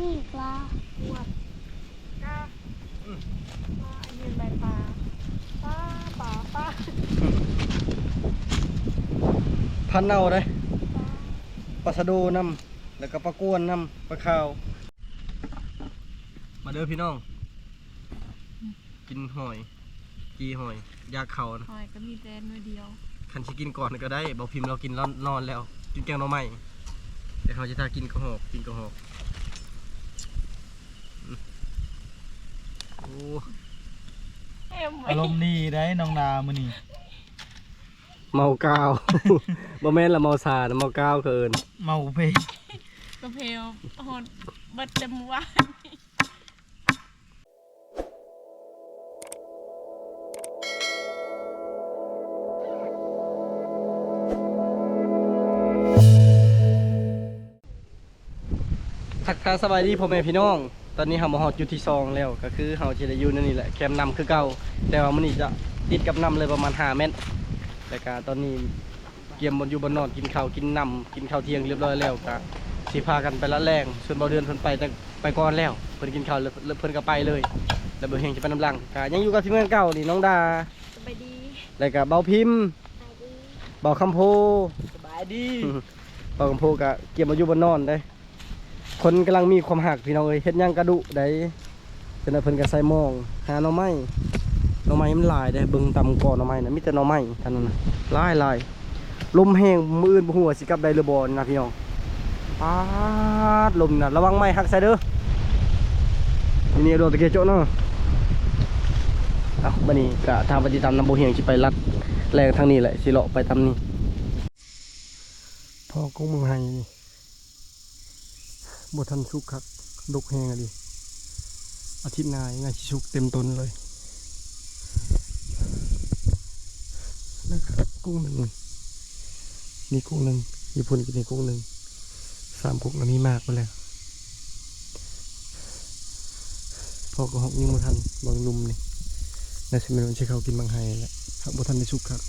นี่ปลาปวดก้าปลายืนใบปลาปลาปลาปลาพันเน่าเลยปลาสะโดน้ำแล้วก็ปลากวนน้ำปลาขาว มาเด้อพี่น้อง กินหอย กีหอย ยาเขานะหอยก็มีแต่มือเดียวคันชิกินก่อนก็ได้บอกพิมพ์เรากินนอนแล้ว กินแกงหน่อไม้แต่เขาจะทากินกระหอกกินกระหอกอืม โอ้เอ็มอารมณ์ดีได้น้องนามื้อนี้เมากาว บ่แม่นละเมาสานะเมากาวเกินเมาเพลงกระเพลหดเบิดเต็มอวานทักทายสบายดีพ่อแม่พี่น้อง ตอนนี้เฮามาฮอดจุดที่สองแล้ว ก็คือเฮาจะได้อยู่นั่นนี่แหละแคมป์นำคือเก่าแต่ว่ามื้อนี้จะติดกับนำเลยประมาณ5เมตรแต่ก็ตอนนี้เกียมบนอยู่บนนอนกินข้าวกินน้ำกินข้าวเที่ยงเรียบร้อยแล้วก็สิพากันไปละแรงส่วนบ่เดือนเพิ่นไปแต่ไปก่อนแล้วเพิ่นกินข้าวแล้วแล้วเพิ่นก็ไปเลย แล้วบ่เฮงจะไปน้ำหลังก็ยังอยู่กับทีมงานเก่านี่น้องดาสบายดีแล้วก็เบาพิมพ์ไปดีเบาคำโพสบายดีเบาคำโพก็เกียมมาอยู่บนนอนได้ คนกำลังมีความหักพี่น้องเอ้ยเฮ็ดหยังกระดุได้จนเพิ่นก็ใส่มองหาหน่อไม้หน่อไม้มันลายได้เบิ่งตำก่อนหน่อไม้นะมีแต่หน่อไม้ท่านนั้นลายลายลมแห้งมืออื่นบ่ฮู้ว่าสิกลับได้หรือบ่นะพี่น้องปาดลมน่ะระวังไม้หักใส่เด้อนี่นี่โดนตะเกียบโจ๊ะเนาะเอ้าบัดนี้ก็ทางปฏิตามนำบ่เฮียงสิไปลัดแรงทางนี้แหละสิเลาะไปตามนี้พ่อกุ้งมืองไห้ บทันสุกครับดกแหงอะดิอาทิตย์หนายงานชิชุกเต็มต้นเลยนะครับกุ้งหนึ่งนี่กุ้งหนึ่งญี่ปุ่นก็นี่กุ้งหนึ่งสามกุ้งแล้วมีมากไปแล้วพอก็หกยิ่งบทันบางนุ่มนี่น่าจะเป็นวันที่เขากินบางไฮและครับบทันได้สุกครับ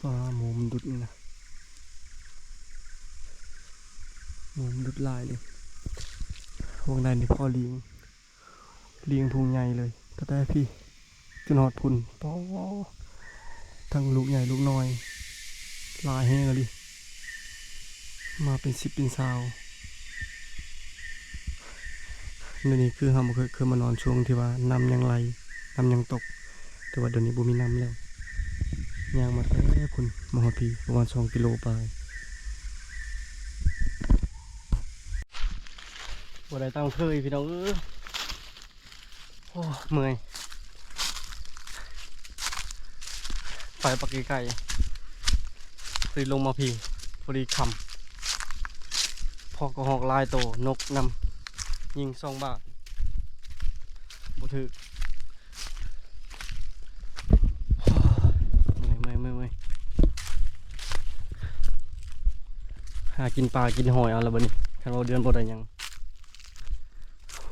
ปลาหมูมันดุดนี่นะหมูมันดุดลายเลยวงในนี่พ่อเลี้ยงเลี้ยงพุงใหญ่เลยก็ได้พี่จนหอดพุ่นปอทั้งลูกใหญ่ลูกน้อย ลายแห้งเลยมาเป็นสิบเป็นสาวนี่นี่คือเราเคยเคยมานอนช่วงที่ว่าน้ำยังไหลน้ำยังตก แต่ว่าเดี๋ยวนี้บุมีน้ำแล้ว ยางมาแต่คุณมหอพีประมาณสองกิโลไปบ่ได้ตั้งเคยพี่น้องเอ้ยโอ้เมื่อยไปปักไก่ตีลงมาพีพอดีคำพอก็หอกลายโตนกนำยิงสองบาทบ่ถือ เมื่อยเมื่อยเมื่อยเมื่อย หากินปลากินหอยเอาละบัดนี้คันเราเดือนบ่ได้หยัง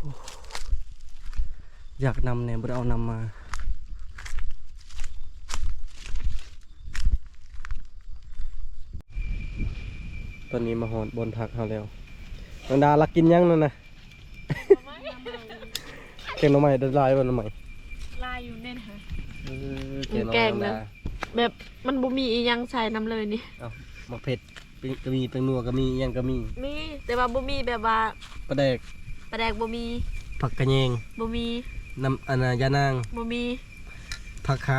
โอ้อยากนำเนี่ยบ่ได้เอานำมาตอนนี้มาหอดบนพักเขาแล้วนางดาลักกินยังนั่นนะเก่งหน้องใหม่ได้ลายบ่หน้องใหม่ลายอยู่เน่นค่ะเออหมูแกงนะแบบมันบ่มีอีหยังใส่น้ำเลยนี่เอามาเผ็ดปิ้ง ก็มีเป็นนัวก็มีอิหยังก็มีมีแต่ว่าบ่มีแบบว่าปลาแดกปลาแดกบ่มีผักกระเยงบ่มีน้ำอันนายานางบ่มีผักคะ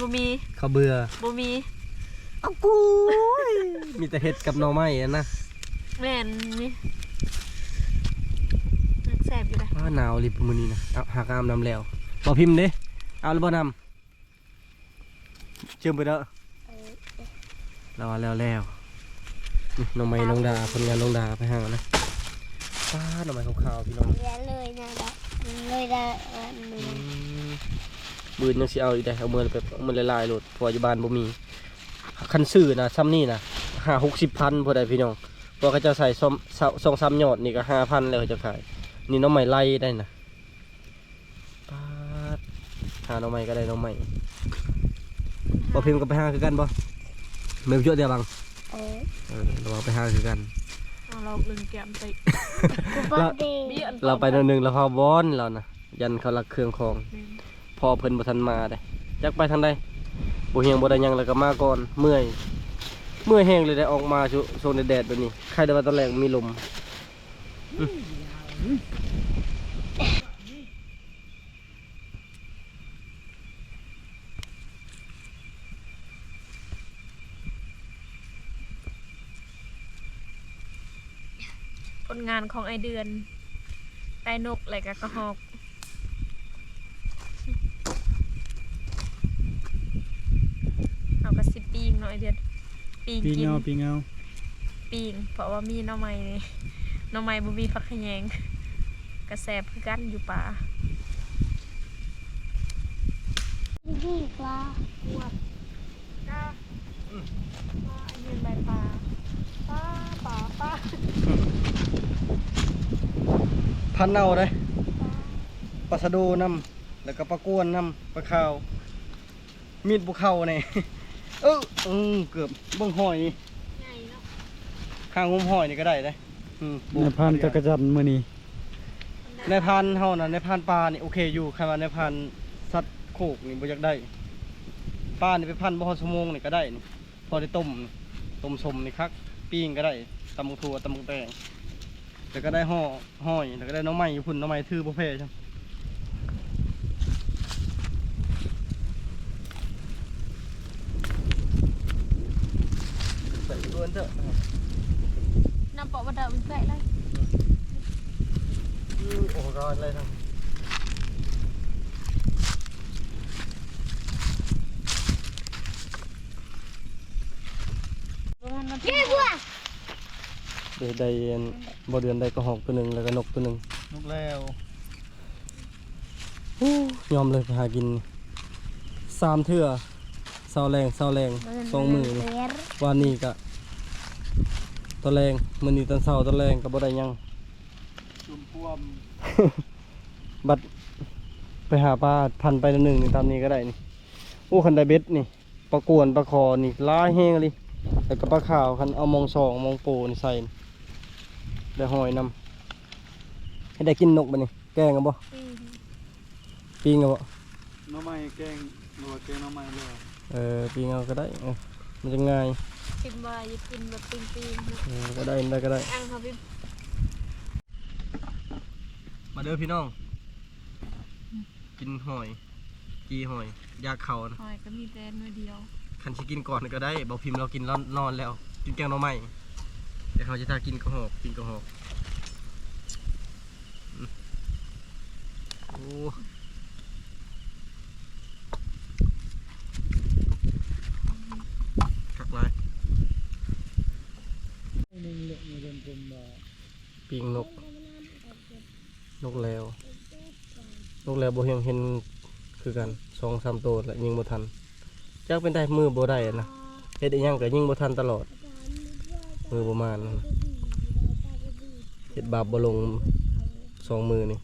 บ่มีข้าวเบื่อบ่มีเอากูยมีแต่เห็ดกับหน่อไม้อะนะแม่นนี่นักแซ่บอยู่ได้ว้าหนาวริบมือนี้นะเอาหากอามนำแล้วบอพิมพ์เด้เอาแล้วบอนำเชื่อมไปแล้วเราเอาแล้วแล้ว นี่หน่อไม้น้องดาคนงานน้องดาไปหานะป้าหน่อไม้ขาวๆพี่น้องเรียนเลยนะดะเลยได้อันหนึอืงมบืนยังสิเอาอีกได้เอามือไปเอามือละลายๆโหลดเพออยู่บ้านบ่มีคันซื้อนะซ้ำนี่นะห้าหกสิบพันพอได้พี่น้องเพอเขาจะใส่ซอมสองสามหยอดนี่ก็ห้าพันแล้วเขาจะขาย นี่น้องใหม่ไล่ได้นะปาดหาน้องใหม่ก็ได้น้องใหม่บ่พิมพ์ก็ไปหาคือกันบ่ไม่เยอะเดียวบัง เออเออเราไปหาคือกัน เอาเราลึงแก้มไปกูบอกดีเบี้ยอันเราไปหนอยหนึงแล้วพอบอนเรานะยันเขารักเครื่องของพอเพิ่นบ่ทันมาได้จักไปทางใดบ่เฮียงบ่ได้หยังแล้วก็มาก่อนเมื่อย เมื่อยแห้งเลยได้ออกมาช่วช่วงแดดๆแบบนี้ใครได้ว่าตอนแรกมีลมอื้อ ผล งานของไอเดือนได้นกอะไรกับกระหอกเอากระสิปีงเนาะไอเดือนปีงปีกินเงาปีเงาปีงเพราะว่ามีหน้อไม้นี่หน้อไม้บ่มีผักขะแยงกระแสบคือกันอยู่ป่านี่กลาปวดก้ามายืนใบปลา ป้าป่าป้าพันเน่าได้ปลาสะโดนำแล้วก็ปลากวนนำปลาขาว มีดบุเข้าเนี่ยเออเออเกือบเบิ่งหอยนี่ใหญ่เนาะข้างงมหอยนี่ก็ได้เด้อืมในพันจักรจันทร์มื้อนี้ในพันเฮานะในพันปลานี่โอเคอยู่ใครว่าในพันสัตว์โคกนี่บ่อยากได้ปลานี่ไปพันบ่ฮอดชั่วโมงนี่ก็ได้นี่พอได้ต้มนี่ต้มสมนี่คัก ปิ้งก็ได้ตำบักถั่วตำบักแตงแล้วก็ได้ห่อหอยแล้วก็ได้หน้องไม้อยู่พุ่นหน้องไม้ถือบ่แพ้ใช่ใส่ล้วนเถอะน้ำปอกบัดเดามันใกล้เลยอืมโอ้โหร้อนเลยทั้ง เย้บัวเดี๋ยวได้อันบ่เดือนได้กระหอกตัวหนึ่งแล้วก็นกตัวหนึ่งนกแล้วยอมเลยไปหากินสามเทื่อเสาแรงเสาแรงสองมือนี่เรียนวันนี้ก็ตอนแรงมื้อนี้ตอนเช้าตอนแรงก็บ่ได้หยัง จุ่มพวมบัดไปหาปลาพันไปตัวหนึ่งนี่ตามนี้ก็ได้นี่โอ้คันไดเบ็ดนี่ปลากวนปลาคอนี่หลายแห้งเลย แล้วก็ปลาขาวคันเอามองสองมองโปนี่ใส่นี่ได้หอยนำให้ได้กินนกบัดนี้แกงกันบ่อืมปิ้งกันบ่หน้ำไม้แกงหรือว่าแกงหน้ำไม้เลยเออปิ้งเอาก็ได้เออมันจะง่ายกินบ่อย่ากินแบบปิงปิงเออก็ได้ได้ก็ได้อังเขาพี่มาเด้อพี่น้อง กินหอย กีหอย ยาเขานะหอยก็มีแต่มือเดียว คันสิกินก่อนก็ได้บอกพิมพ์เรากินแล้วนอนแล้ว กินแกงหน่อไม้แต่เขาจะทากินกระหอกกินกระหอกโอ้ขักไรปิงนก นกแล้ว นกแล้วบ่เห็นเห็นคือกันสองสามตัวแล้วยิงบ่ทัน จักเป็นได้มือบ่ได้อะนะเฮ็ดอีหยังก็ยิงบ่ทันตลอด มือประมาณนั้นนะเฮ็ดบาปบ่ลงสองมือนี่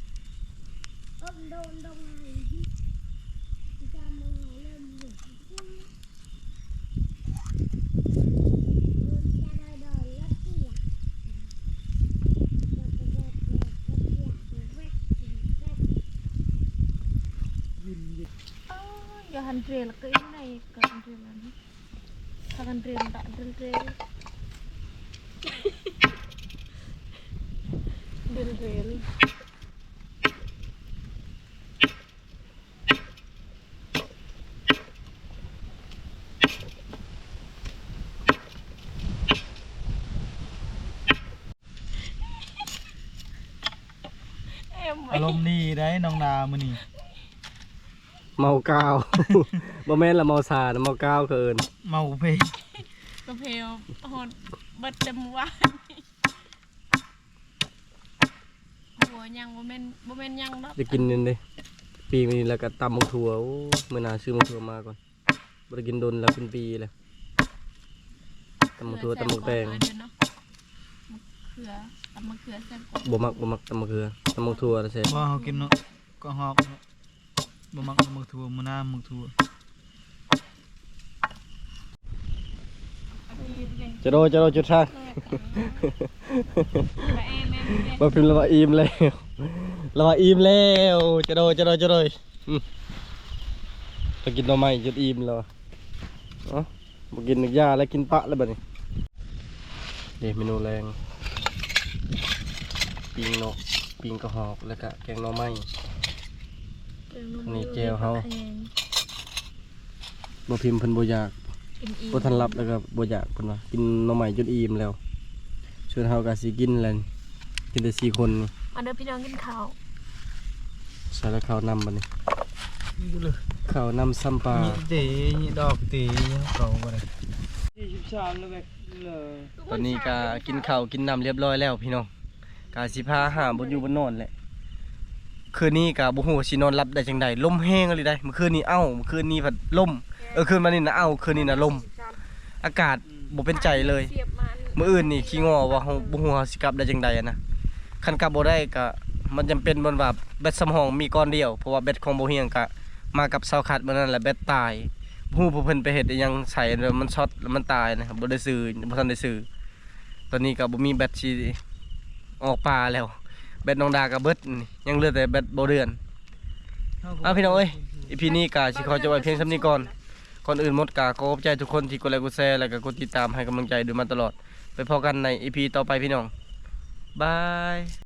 อย่าหันเรียลก็อีไหนก็หัน เรียลนี่ถ้าหันเรียล tak drill drill drill drill เอ็มอารมณ์ดีได้น้องนามือนี้เมากาว บ่แม่นละเมาสานะเมากาวเกินเมาเพลงกระเพลหดเบิดเต็มวันหัวยังบ่แม่นบ่แม่นยังดอกจะกินนี่เด้ปีนี้แล้วก็ตำมังถั่วโอ้มื้อหน้าซื้อมังถั่วมาก่อนบ่ได้กินดนแล้วเป็นปีแล้วตำมังถั่วตำมังแตงเดี๋ยวเนาะมะเขือตำมะเขือแซ่บกว่าบ่มักบ่มักตำมะเขือตำมังถั่วน่ะแซ่บว่าเฮากินเนาะก็ฮอกเนาะ บ่มักเอามือทัวมือน้ามือทัวจะโดนจะโดนจุดทางไปเองแม่แม่มาพิมพ์ล้วว่าอิ่มแล้วล้วว่าอิ่มแล้วจะโดนจะโดนจะโดนอืมจะกินหน่อไม้จุดอิ่มแล้วเอ้าบ่กินนึกยาแล้วกินปะแล้วบัดนี้เดี๋ยวเมนูแรงปิ้งนกปิ้งกระหอกแล้วก็แกงหน่อไม้ นี่เจลเฮา บ่พิมพ์เพิ่นบ่อยากกินอีบ่ทันรับแล้วก็บ่อยากเพิ่นว่ากินหน่อไม้จนอิ่มแล้วส่วนเฮาก็สิกินแหล้วกินแต่สี่คนนี่มาเด้อพี่น้องกินข้าวใส่แล้วข้าวนำบัดนี้นี่ก็เลยข้าวนำซ้ำปลานี่เตนี่ดอกเตเขาบ่ได้23แล้วแบกเลยตอนนี้ก็กินข้าวกินน้ำเรียบร้อยแล้วพี่น้องก็สิพาหาบนอยู่บนนอนแหละ คืนนี้ก็บ่ฮู้ว่าสินอนหลับได้จังไดลมแห้งเลยได้เมื่อคืนนี้เอ้าเมื่อคืนนี้พัดลมเออคืนมานี่นะเอ้าคืนนี้นะลม อากาศบ่เป็นใจเลยเสียบมันมื้ออื่นนี่ขี้งอว่าเฮาบ่ฮู้ว่าสิกลับได้จังใดอะนะคันกลับบ่ได้ก็มันจำเป็นบ่ว่าแบตสำรองมีก้อนเดียวเพราะว่าแบตของบ่เฮียงก็มากับเสาคัดมื้อนั้นแหละแบตตายบ่ฮู้ว่าเพิ่นไปเฮ็ดอิหยังใส่แล้วมันช็อตแล้วมันตายนะครับบ่ได้ซื้อบ่ทันได้ซื้อตอนนี้ก็บ่มีแบตสิออกปลาแล้ว แบตน้องดาก็เบิดนี่ยังเหลือแต่แบตบ่เดือนเอาพี่น้องเอ้ยอีพีนี้ก็สิขอจบไว้เพียงส่ำนี้ก่อนก่อนอื่นหมดกาขอขอบใจทุกคนที่กดไลค์กดแชร์แล้วก็กดติดตามให้กำลังใจดูมาตลอด ไปพอกันในอีพีต่อไปพี่น้องบาย